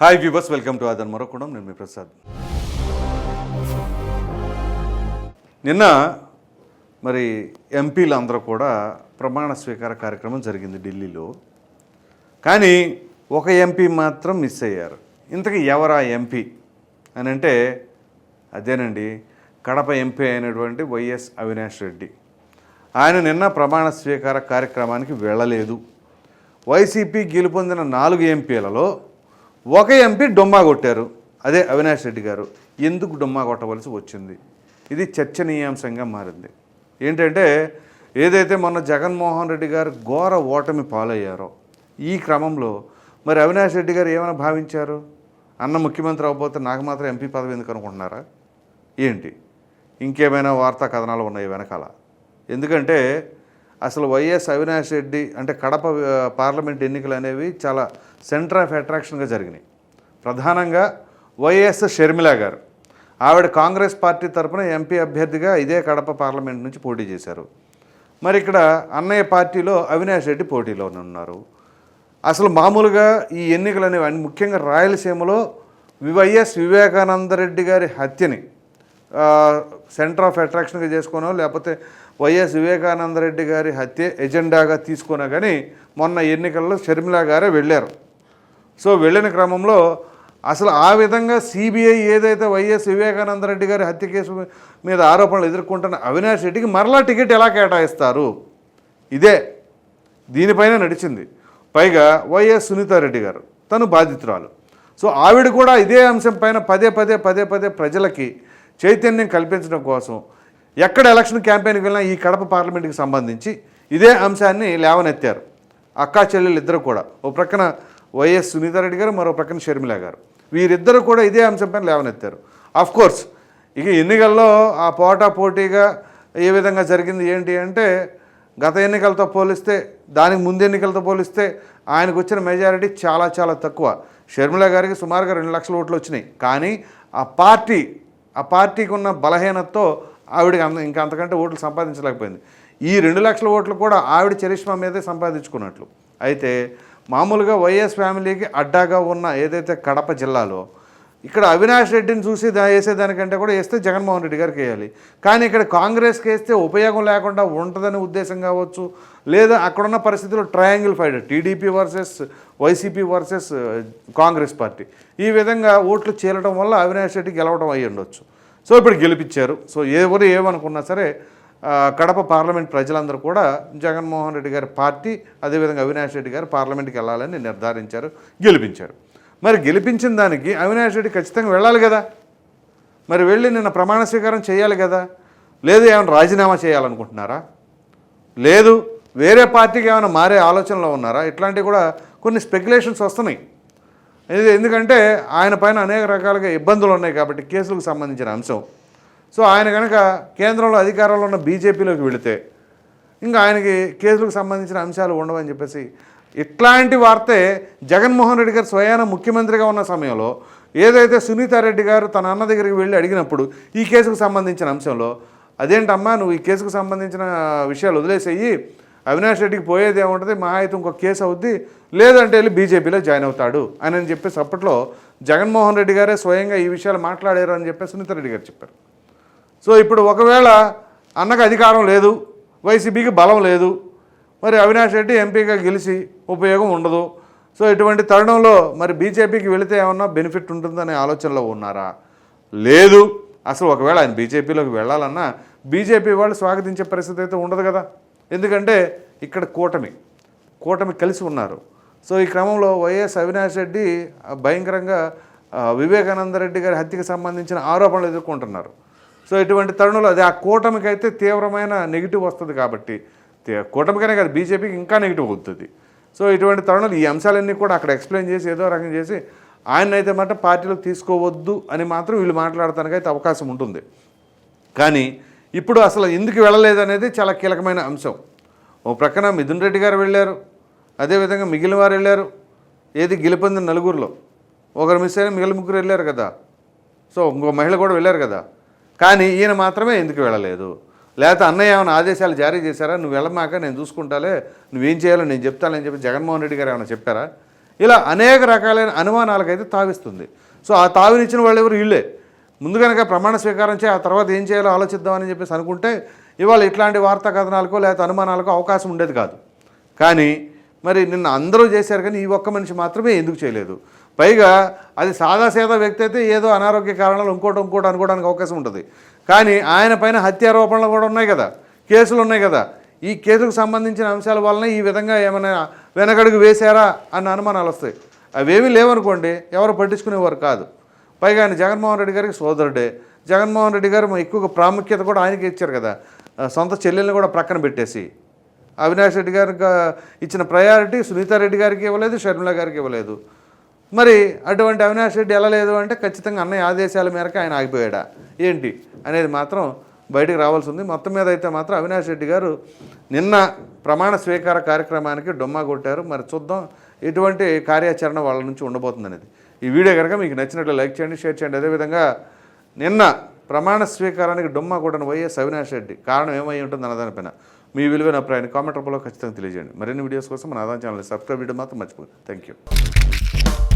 Hi viewers welcome to other మరొకడం నేను మీ ప్రసాద్ నిన్న మరి ఎంపీలందరూ కూడా ప్రమాణ స్వీకార కార్యక్రమం జరిగింది ఢిల్లీలో. కానీ ఒక ఎంపీ మాత్రం మిస్ అయ్యారు. ఇంతకీ ఎవరా ఎంపీ అని అంటే అదేనండి కడప ఎంపీ అయినటువంటి వైఎస్ అవినాష్ రెడ్డి. ఆయన నిన్న ప్రమాణ స్వీకార కార్యక్రమానికి వెళ్ళలేదు. వైసీపీ గెలుపొందిన నాలుగు ఎంపీలలో ఒక ఎంపీ డొమ్మా కొట్టారు. అదే అవినాష్ రెడ్డి గారు. ఎందుకు డొమ్మా కొట్టవలసి వచ్చింది? ఇది చర్చనీయాంశంగా మారింది. ఏంటంటే ఏదైతే మొన్న జగన్మోహన్ రెడ్డి గారు ఘోర ఓటమి పాలయ్యారో ఈ క్రమంలో మరి అవినాష్ రెడ్డి గారు ఏమైనా భావించారు? అన్న ముఖ్యమంత్రి అవ్వబోతే నాకు మాత్రం ఎంపీ పదవి ఎందుకు అనుకుంటున్నారా? ఏంటి? ఇంకేమైనా వార్తా కథనాలు ఉన్నాయి వెనకాల? ఎందుకంటే అసలు వైఎస్ అవినాష్ రెడ్డి అంటే కడప పార్లమెంట్ ఎన్నికలు అనేవి చాలా సెంటర్ ఆఫ్ అట్రాక్షన్గా జరిగినాయి. ప్రధానంగా వైఎస్ షర్మిల గారు. ఆవిడ కాంగ్రెస్ పార్టీ తరపున ఎంపీ అభ్యర్థిగా ఇదే కడప పార్లమెంట్ నుంచి పోటీ చేశారు. మరి ఇక్కడ అన్నయ్య పార్టీలో అవినాష్ రెడ్డి పోటీలో ఉన్నారు. అసలు మామూలుగా ఈ ఎన్నికలు అనేవి అన్ని ముఖ్యంగా రాయలసీమలో వైఎస్ వివేకానంద రెడ్డి గారి హత్యని సెంటర్ ఆఫ్ అట్రాక్షన్గా చేసుకోనో లేకపోతే వైఎస్ వివేకానంద రెడ్డి గారి హత్య ఎజెండాగా తీసుకున్నా కానీ మొన్న ఎన్నికల్లో షర్మిలా గారే వెళ్ళారు. సో వెళ్ళిన క్రమంలో అసలు ఆ విధంగా సిబిఐ ఏదైతే వైఎస్ వివేకానంద రెడ్డి గారి హత్య కేసు మీద ఆరోపణలు ఎదుర్కొంటున్న అవినాష్ రెడ్డికి మరలా టికెట్ ఎలా కేటాయిస్తారు? ఇదే దీనిపైన నడిచింది. పైగా వైఎస్ సునీతారెడ్డి గారు తను బాధితురాలు. సో ఆవిడ కూడా ఇదే అంశం పైన పదే పదే పదే పదే ప్రజలకి చైతన్యం కల్పించడం కోసం ఎక్కడ ఎలక్షన్ క్యాంపెయిన్కి వెళ్ళినా ఈ కడప పార్లమెంట్కి సంబంధించి ఇదే అంశాన్ని లేవనెత్తారు. అక్కా చెల్లెలు ఇద్దరు కూడా. ఓ ప్రక్కన వైఎస్ సునీతారెడ్డి గారు మరో ప్రక్కన షర్మిల గారు. వీరిద్దరు కూడా ఇదే అంశంపైన లేవనెత్తారు. ఆఫ్ కోర్స్ ఇక ఎన్నికల్లో ఆ పోటా పోటీగా ఏ విధంగా జరిగింది ఏంటి అంటే గత ఎన్నికలతో పోలిస్తే దానికి ముందు ఎన్నికలతో పోలిస్తే ఆయనకు వచ్చిన మెజారిటీ చాలా చాలా తక్కువ. షర్మిల గారికి సుమారుగా రెండు లక్షల ఓట్లు వచ్చినాయి. కానీ ఆ పార్టీ ఆ పార్టీకి ఉన్న బలహీనతతో ఆవిడకి అంత ఇంకా అంతకంటే ఓట్లు సంపాదించలేకపోయింది. ఈ రెండు లక్షల ఓట్లు కూడా ఆవిడ చరిష్మా మీదే సంపాదించుకున్నట్లు. అయితే మామూలుగా వైఎస్ ఫ్యామిలీకి అడ్డాగా ఉన్న ఏదైతే కడప జిల్లాలో ఇక్కడ అవినాష్ రెడ్డిని చూసి దా వేసేదానికంటే కూడా వేస్తే జగన్మోహన్ రెడ్డి గారికి వేయాలి. కానీ ఇక్కడ కాంగ్రెస్కి వేస్తే ఉపయోగం లేకుండా ఉంటుందనే ఉద్దేశం కావచ్చు లేదా అక్కడున్న పరిస్థితుల్లో triangle fight TDP versus YCP versus Congress party. ఈ విధంగా ఓట్లు చేరడం వల్ల అవినాష్ రెడ్డి గెలవడం అయ్యి ఉండొచ్చు సో ఇప్పుడు గెలిపించారు. సో ఎవరు ఏమనుకున్నా సరే కడప పార్లమెంట్ ప్రజలందరూ కూడా జగన్మోహన్ రెడ్డి గారి పార్టీ అదేవిధంగా అవినాష్ రెడ్డి గారు పార్లమెంట్కి వెళ్ళాలని నిర్ధారించారు గెలిపించారు. మరి గెలిపించిన దానికి అవినాష్ రెడ్డి ఖచ్చితంగా వెళ్ళాలి కదా. మరి వెళ్ళి నిన్న ప్రమాణ స్వీకారం చేయాలి కదా. లేదు ఏమైనా రాజీనామా చేయాలనుకుంటున్నారా? లేదు వేరే పార్టీకి ఏమైనా మారే ఆలోచనలో ఉన్నారా? ఇట్లాంటివి కూడా కొన్ని స్పెక్యులేషన్స్ వస్తున్నాయి. ఎందుకంటే ఆయన పైన అనేక రకాలుగా ఇబ్బందులు ఉన్నాయి కాబట్టి కేసులకు సంబంధించిన అంశం. సో ఆయన కనుక కేంద్రంలో అధికారంలో ఉన్న బీజేపీలోకి వెళితే ఇంకా ఆయనకి కేసులకు సంబంధించిన అంశాలు ఉండవని చెప్పేసి ఇట్లాంటి వార్తే జగన్మోహన్ రెడ్డి గారు స్వయాన ముఖ్యమంత్రిగా ఉన్న సమయంలో ఏదైతే సునీతారెడ్డి గారు తన అన్న దగ్గరికి వెళ్ళి అడిగినప్పుడు ఈ కేసుకు సంబంధించిన అంశంలో అదేంటమ్మా నువ్వు ఈ కేసుకు సంబంధించిన విషయాలు వదిలేసేయి అవినాష్ రెడ్డికి పోయేది ఏముంటుంది? మా అయితే ఇంకొక కేసు అవుద్ది. లేదంటే వెళ్ళి బీజేపీలో జాయిన్ అవుతాడు అని అని చెప్పేసి అప్పట్లో జగన్మోహన్ రెడ్డి గారే స్వయంగా ఈ విషయాలు మాట్లాడారు అని చెప్పేసి సునీతారెడ్డి గారు చెప్పారు. సో ఇప్పుడు ఒకవేళ అన్నకు అధికారం లేదు వైసీపీకి బలం లేదు మరి అవినాష్ రెడ్డి ఎంపీగా గెలిచి ఉపయోగం ఉండదు. సో ఇటువంటి తరుణంలో మరి బీజేపీకి వెళితే ఏమన్నా బెనిఫిట్ ఉంటుందనే ఆలోచనలో ఉన్నారా? లేదు. అసలు ఒకవేళ ఆయన బీజేపీలోకి వెళ్ళాలన్నా బీజేపీ వాళ్ళు స్వాగతించే పరిస్థితి అయితే ఉండదు కదా. ఎందుకంటే ఇక్కడ కూటమి కూటమి కలిసి ఉన్నారు. సో ఈ క్రమంలో వైఎస్ అవినాష్ రెడ్డి భయంకరంగా వివేకానంద రెడ్డి గారి హత్యకు సంబంధించిన ఆరోపణలు ఎదుర్కొంటున్నారు. సో ఇటువంటి తరుణంలో అది ఆ కూటమికి అయితే తీవ్రమైన నెగిటివ్ వస్తుంది కాబట్టి కూటమికనే కాదు బీజేపీకి ఇంకా నెగిటివ్ అవుతుంది. సో ఇటువంటి తరుణాలు ఈ అంశాలన్నీ కూడా అక్కడ ఎక్స్ప్లెయిన్ చేసి ఏదో రకం చేసి ఆయన అయితే మాట పార్టీలోకి తీసుకోవద్దు అని మాత్రం వీళ్ళు మాట్లాడటానికి అయితే అవకాశం ఉంటుంది. కానీ ఇప్పుడు అసలు ఎందుకు వెళ్ళలేదు అనేది చాలా కీలకమైన అంశం. ఓ ప్రక్కన మిథున్ రెడ్డి గారు వెళ్ళారు అదేవిధంగా మిగిలిన వారు వెళ్ళారు ఏది గెలుపొందిన నలుగురిలో. ఒకరు మిస్ అయిన మిగిలిన ముగ్గురు వెళ్ళారు కదా. సో ఇంకో మహిళ కూడా వెళ్ళారు కదా. కానీ ఈయన మాత్రమే ఎందుకు వెళ్ళలేదు? లేకపోతే అన్నయ్య ఏమైనా ఆదేశాలు జారీ చేశారా? నువ్వు వెళ్ళమాక నేను చూసుకుంటాలే నువ్వేం చేయాలో నేను చెప్తానని చెప్పి జగన్మోహన్ రెడ్డి గారు ఏమైనా చెప్పారా? ఇలా అనేక రకాలైన అనుమానాలకైతే తావిస్తుంది. సో ఆ తావినిచ్చిన వాళ్ళు ఎవరు? వీళ్ళే. ముందు కనుక ప్రమాణ స్వీకారం చేయి ఆ తర్వాత ఏం చేయాలో ఆలోచిద్దామని చెప్పేసి అనుకుంటే ఇవాళ ఇట్లాంటి వార్తా కథనాలకో లేకపోతే అనుమానాలకో అవకాశం ఉండేది కాదు. కానీ మరి నిన్న అందరూ చేశారు కానీ ఈ ఒక్క మనిషి మాత్రమే ఎందుకు చేయలేదు? పైగా అది సాదాసీదా వ్యక్తి అయితే ఏదో అనారోగ్య కారణాలు ఇంకోటి ఇంకోటి అనుకోవడానికి అవకాశం ఉంటుంది. కానీ ఆయన పైన హత్యారోపణలు కూడా ఉన్నాయి కదా కేసులు ఉన్నాయి కదా. ఈ కేసుకు సంబంధించిన అంశాల వలన ఈ విధంగా ఏమైనా వెనకడుగు వేశారా అన్న అనుమానాలు వస్తాయి. అవేమీ లేవనుకోండి ఎవరు పట్టించుకునేవారు కాదు. పైగా ఆయన జగన్మోహన్ రెడ్డి గారికి సోదరుడే. జగన్మోహన్ రెడ్డి గారు ఎక్కువగా ప్రాముఖ్యత కూడా ఆయనకి ఇచ్చారు కదా. సొంత చెల్లెల్ని కూడా ప్రక్కన పెట్టేసి. అవినాష్ రెడ్డి గారికి ఇచ్చిన ప్రయారిటీ సునీతారెడ్డి గారికి ఇవ్వలేదు షర్మిల గారికి ఇవ్వలేదు. మరి అటువంటి అవినాష్ రెడ్డి ఎలా లేదు అంటే ఖచ్చితంగా అన్నయ్య ఆదేశాల మేరకు ఆయన ఆగిపోయాడా? ఏంటి అనేది మాత్రం బయటికి రావాల్సి ఉంది. మొత్తం మీద అయితే మాత్రం అవినాష్ రెడ్డి గారు నిన్న ప్రమాణ స్వీకార కార్యక్రమానికి డొమ్మా కొట్టారు. మరి చూద్దాం ఎటువంటి కార్యాచరణ వాళ్ళ నుంచి ఉండబోతుంది అనేది ఈ వీడియో కనుక మీకు నచ్చినట్లు లైక్ చేయండి షేర్ చేయండి. అదేవిధంగా నిన్న ప్రమాణ స్వీకారానికి డొమ్మా కూడా వైఎస్ అవినాష్ రెడ్డి కారణం ఏమై ఉంటుంది అన్నదానిపైన మీ విలువైన అభిప్రాయాన్ని కామెంట్ రూపంలో ఖచ్చితంగా తెలియజేయండి. మరిన్ని వీడియోస్ కోసం మన ఆదాయం ఛానల్ సబ్స్క్రైబ్ చేయడం మాత్రం మర్చిపోయింది థ్యాంక్ యూ